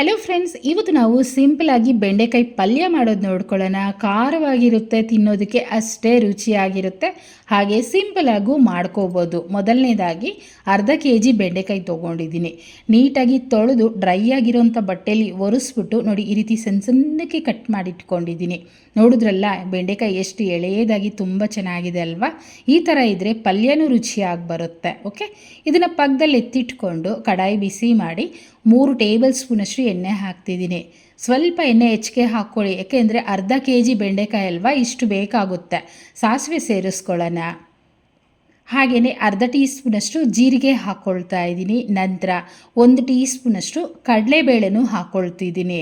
Hello friends ಇವತ್ತು ನಾವು simple ಆಗಿ ಬೆಂಡೆಕಾಯಿ ಪಲ್ಯ ಮಾಡೋದು ನೋಡ್ಕೊಳ್ಳೋಣ. ಖಾರವಾಗಿರುತ್ತೆ, ತಿನ್ನೋದಕ್ಕೆ ಅಷ್ಟೇ ರುಚಿಯಾಗಿರುತ್ತೆ. ಹಾಗೆ ಸಿಂಪಲ್ ಆಗು ಮಾಡ್ಕೋಬೋದು. ಮೊದಲನೇದಾಗಿ ಅರ್ಧ ಕೆ ಜಿ ಬೆಂಡೆಕಾಯಿ ತೊಗೊಂಡಿದ್ದೀನಿ. ನೀಟಾಗಿ ತೊಳೆದು ಡ್ರೈ ಆಗಿರೋಂಥ ಬಟ್ಟೆಯಲ್ಲಿ ಒರೆಸ್ಬಿಟ್ಟು ನೋಡಿ ಈ ರೀತಿ ಸಣ್ಣ ಸಣ್ಣಕ್ಕೆ ಕಟ್ ಮಾಡಿಟ್ಕೊಂಡಿದ್ದೀನಿ. ನೋಡಿದ್ರಲ್ಲ, ಬೆಂಡೆಕಾಯಿ ಎಷ್ಟು ಎಳೆಯದಾಗಿ ತುಂಬ ಚೆನ್ನಾಗಿದೆ ಅಲ್ವಾ? ಈ ಥರ ಇದ್ದರೆ ಪಲ್ಯನೂ ರುಚಿಯಾಗಿ ಬರುತ್ತೆ ಓಕೆ ಇದನ್ನು ಪಕ್ಕದಲ್ಲಿ ಎತ್ತಿಟ್ಕೊಂಡು ಕಡಾಯಿ ಬಿಸಿ ಮಾಡಿ ಮೂರು ಟೇಬಲ್ ಸ್ಪೂನಷ್ಟು ಎಣ್ಣೆ ಹಾಕ್ತಿದ್ದೀನಿ. ಸ್ವಲ್ಪ ಎಣ್ಣೆ ಹೆಚ್ಚಿಗೆ ಹಾಕ್ಕೊಳ್ಳಿ. ಯಾಕೆಂದರೆ ಅರ್ಧ ಕೆ ಜಿ ಬೆಂಡೆಕಾಯಿ ಅಲ್ವಾ? ಇಷ್ಟು ಬೇಕಾಗುತ್ತೆ. ಸಾಸಿವೆ ಸೇರಿಸ್ಕೊಳ್ಳೋಣ. ಹಾಗೆಯೇ ಅರ್ಧ ಟೀ ಸ್ಪೂನಷ್ಟು ಜೀರಿಗೆ ಹಾಕ್ಕೊಳ್ತಾ ಇದ್ದೀನಿ. ನಂತರ ಒಂದು ಟೀ ಸ್ಪೂನಷ್ಟು ಕಡಲೆಬೇಳೆನೂ ಹಾಕ್ಕೊಳ್ತಿದ್ದೀನಿ.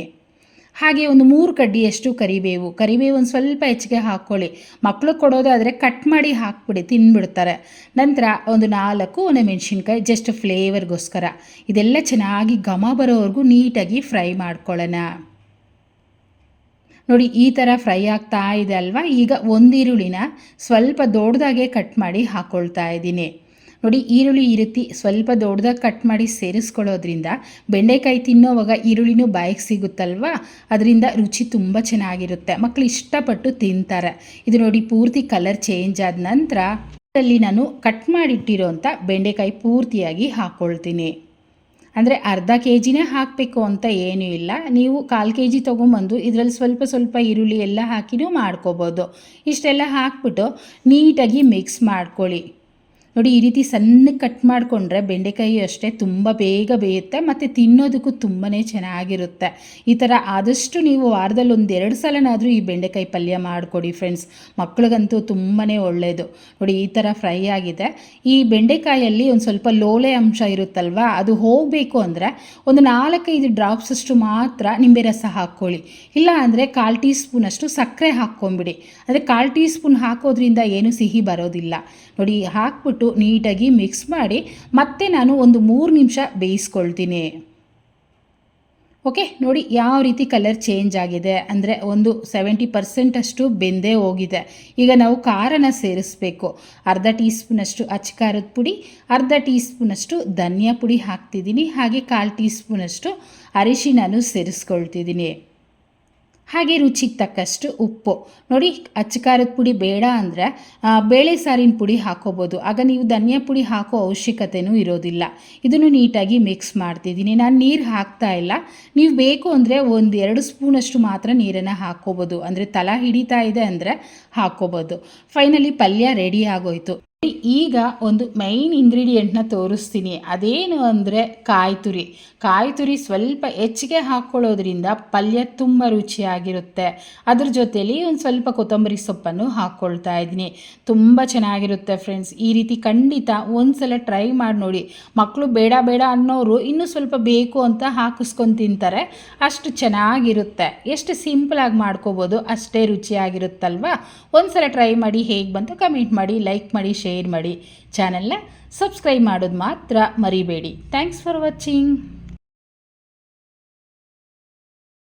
ಹಾಗೆ ಒಂದು ಮೂರು ಕಡ್ಡಿಯಷ್ಟು ಕರಿಬೇವು. ಕರಿಬೇವು ಒಂದು ಸ್ವಲ್ಪ ಹೆಚ್ಚಿಗೆ ಹಾಕ್ಕೊಳ್ಳಿ ಮಕ್ಕಳು ಕೊಡೋದಾದರೆ ಕಟ್ ಮಾಡಿ ಹಾಕ್ಬಿಡಿ, ತಿನ್ಬಿಡ್ತಾರೆ. ನಂತರ ಒಂದು ನಾಲ್ಕು ಮೆಣಸಿನ್ಕಾಯಿ ಜಸ್ಟ್ ಫ್ಲೇವರ್ಗೋಸ್ಕರ ಇದೆಲ್ಲ ಚೆನ್ನಾಗಿ ಘಮ ಬರೋವರೆಗೂ ನೀಟಾಗಿ ಫ್ರೈ ಮಾಡ್ಕೊಳ್ಳೋಣ. ನೋಡಿ, ಈ ಥರ ಫ್ರೈ ಆಗ್ತಾ ಇದೆ ಅಲ್ವಾ? ಈಗ ಒಂದು ಈರುಳ್ಳಿನ ಸ್ವಲ್ಪ ದೊಡ್ಡದಾಗೆ ಕಟ್ ಮಾಡಿ ಹಾಕ್ಕೊಳ್ತಾ ಇದ್ದೀನಿ. ನೋಡಿ ಈರುಳ್ಳಿ ಈ ರೀತಿ ಸ್ವಲ್ಪ ದೊಡ್ಡದಾಗಿ ಕಟ್ ಮಾಡಿ ಸೇರಿಸ್ಕೊಳ್ಳೋದ್ರಿಂದ ಬೆಂಡೆಕಾಯಿ ತಿನ್ನೋವಾಗ ಈರುಳ್ಳಿನೂ ಬಾಯಿಗೆ ಸಿಗುತ್ತಲ್ವಾ? ಅದರಿಂದ ರುಚಿ ತುಂಬ ಚೆನ್ನಾಗಿರುತ್ತೆ. ಮಕ್ಕಳು ಇಷ್ಟಪಟ್ಟು ತಿಂತಾರೆ. ಇದು ನೋಡಿ ಪೂರ್ತಿ ಕಲರ್ ಚೇಂಜ್ ಆದ ನಂತರ ಅಲ್ಲಿ ನಾನು ಕಟ್ ಮಾಡಿಟ್ಟಿರೋಂಥ ಬೆಂಡೆಕಾಯಿ ಪೂರ್ತಿಯಾಗಿ ಹಾಕ್ಕೊಳ್ತೀನಿ ಅಂದರೆ ಅರ್ಧ ಕೆ ಜಿನೇ ಹಾಕಬೇಕು ಅಂತ ಏನೂ ಇಲ್ಲ. ನೀವು ಕಾಲು ಕೆ ಜಿ ತೊಗೊಂಬಂದು ಇದರಲ್ಲಿ ಸ್ವಲ್ಪ ಸ್ವಲ್ಪ ಈರುಳ್ಳಿ ಎಲ್ಲ ಹಾಕಿನೂ ಮಾಡ್ಕೋಬೋದು. ಇಷ್ಟೆಲ್ಲ ಹಾಕ್ಬಿಟ್ಟು ನೀಟಾಗಿ ಮಿಕ್ಸ್ ಮಾಡ್ಕೊಳ್ಳಿ. ನೋಡಿ, ಈ ರೀತಿ ಸಣ್ಣ ಕಟ್ ಮಾಡಿಕೊಂಡ್ರೆ ಬೆಂಡೆಕಾಯಿ ಅಷ್ಟೇ ತುಂಬ ಬೇಗ ಬೇಯುತ್ತೆ, ಮತ್ತು ತಿನ್ನೋದಕ್ಕೂ ತುಂಬಾ ಚೆನ್ನಾಗಿರುತ್ತೆ. ಈ ಥರ ಆದಷ್ಟು ನೀವು ವಾರದಲ್ಲಿ ಒಂದು ಎರಡು ಸಲನಾದರೂ ಈ ಬೆಂಡೆಕಾಯಿ ಪಲ್ಯ ಮಾಡಿಕೊಡಿ ಫ್ರೆಂಡ್ಸ್ ಮಕ್ಳಿಗಂತೂ ತುಂಬಾ ಒಳ್ಳೆಯದು ನೋಡಿ, ಈ ಥರ ಫ್ರೈ ಆಗಿದೆ. ಈ ಬೆಂಡೆಕಾಯಲ್ಲಿ ಒಂದು ಸ್ವಲ್ಪ ಲೋಳೆ ಅಂಶ ಇರುತ್ತಲ್ವ, ಅದು ಹೋಗಬೇಕು ಅಂದರೆ ಒಂದು ನಾಲ್ಕೈದು ಡ್ರಾಪ್ಸಷ್ಟು ಮಾತ್ರ ನಿಂಬೆ ರಸ ಹಾಕ್ಕೊಳ್ಳಿ. ಇಲ್ಲ ಅಂದರೆ ಕಾಲು ಟೀ ಸ್ಪೂನಷ್ಟು ಸಕ್ಕರೆ ಹಾಕ್ಕೊಂಬಿಡಿ ಅಂದರೆ ಕಾಲು ಟೀ ಸ್ಪೂನ್ ಹಾಕೋದ್ರಿಂದ ಏನು ಸಿಹಿ ಬರೋದಿಲ್ಲ. ನೋಡಿ, ಹಾಕ್ಬಿಟ್ಟು ನೀಟಾಗಿ ಮಿಕ್ಸ್ ಮಾಡಿ ಮತ್ತೆ ನಾನು ಒಂದು ಮೂರು ನಿಮಿಷ ಬೇಯಿಸ್ಕೊಳ್ತೀನಿ. ಓಕೆ ನೋಡಿ ಯಾವ ರೀತಿ ಕಲರ್ ಚೇಂಜ್ ಆಗಿದೆ. ಅಂದರೆ ಒಂದು ಸೆವೆಂಟಿ ಪರ್ಸೆಂಟಷ್ಟು ಬೆಂದೇ ಹೋಗಿದೆ. ಈಗ ನಾವು ಖಾರನ ಸೇರಿಸ್ಬೇಕು. ಅರ್ಧ ಟೀ ಸ್ಪೂನಷ್ಟು ಅಚ್ಚ ಪುಡಿ, ಅರ್ಧ ಟೀ ಸ್ಪೂನಷ್ಟು ಧನಿಯಾ ಪುಡಿ ಹಾಕ್ತಿದ್ದೀನಿ. ಹಾಗೆ ಕಾಲು ಟೀ ಸ್ಪೂನಷ್ಟು ಅರಿಶಿನೂ ಸೇರಿಸ್ಕೊಳ್ತಿದ್ದೀನಿ. ಹಾಗೆ ರುಚಿಗೆ ತಕ್ಕಷ್ಟು ಉಪ್ಪು. ನೋಡಿ, ಅಚ್ಚಕಾರದ ಪುಡಿ ಬೇಡ ಅಂದರೆ ಬೇಳೆ ಸಾರಿನ ಪುಡಿ ಹಾಕೋಬೋದು. ಆಗ ನೀವು ಧನಿಯಾ ಪುಡಿ ಹಾಕೋ ಅವಶ್ಯಕತೆಯೂ ಇರೋದಿಲ್ಲ. ಇದನ್ನು ನೀಟಾಗಿ ಮಿಕ್ಸ್ ಮಾಡ್ತಿದ್ದೀನಿ. ನಾನು ನೀರು ಹಾಕ್ತಾ ಇಲ್ಲ. ನೀವು ಬೇಕು ಅಂದರೆ ಒಂದು ಎರಡು ಸ್ಪೂನಷ್ಟು ಮಾತ್ರ ನೀರನ್ನು ಹಾಕೋಬೋದು. ಅಂದರೆ ತಲಾ ಹಿಡಿತಾ ಇದೆ ಅಂದರೆ ಹಾಕೋಬೋದು. ಫೈನಲಿ ಪಲ್ಯ ರೆಡಿ ಆಗೋಯ್ತು. ಈಗ ಒಂದು ಮೈನ್ ಇಂಗ್ರೀಡಿಯೆಂಟ್ನ ತೋರಿಸ್ತೀನಿ. ಅದೇನು ಅಂದರೆ ಕಾಯಿ ತುರಿ ಕಾಯಿ ತುರಿ ಸ್ವಲ್ಪ ಹೆಚ್ಚಿಗೆ ಹಾಕ್ಕೊಳ್ಳೋದ್ರಿಂದ ಪಲ್ಯ ತುಂಬ ರುಚಿಯಾಗಿರುತ್ತೆ. ಅದ್ರ ಜೊತೆಲಿ ಒಂದು ಸ್ವಲ್ಪ ಕೊತ್ತಂಬರಿ ಸೊಪ್ಪನ್ನು ಹಾಕ್ಕೊಳ್ತಾ ಇದ್ದೀನಿ. ತುಂಬ ಚೆನ್ನಾಗಿರುತ್ತೆ ಫ್ರೆಂಡ್ಸ್ ಈ ರೀತಿ ಖಂಡಿತ ಒಂದು ಸಲ ಟ್ರೈ ಮಾಡಿ ನೋಡಿ. ಮಕ್ಕಳು ಬೇಡ ಬೇಡ ಅನ್ನೋರು ಇನ್ನೂ ಸ್ವಲ್ಪ ಬೇಕು ಅಂತ ಹಾಕಿಸ್ಕೊಂಡು ತಿಂತಾರೆ. ಅಷ್ಟು ಚೆನ್ನಾಗಿರುತ್ತೆ. ಎಷ್ಟು ಸಿಂಪಲಾಗಿ ಮಾಡ್ಕೋಬೋದು ಅಷ್ಟೇ ರುಚಿಯಾಗಿರುತ್ತಲ್ವ? ಒಂದು ಸಲ ಟ್ರೈ ಮಾಡಿ ಹೇಗೆ ಬಂತು ಕಮೆಂಟ್ ಮಾಡಿ ಲೈಕ್ ಮಾಡಿ ಮಾಡಿ ಚಾನೆಲ್ನ ಸಬ್ಸ್ಕ್ರೈಬ್ ಮಾಡೋದು ಮಾತ್ರ ಮರಿಬೇಡಿ. Thanks for watching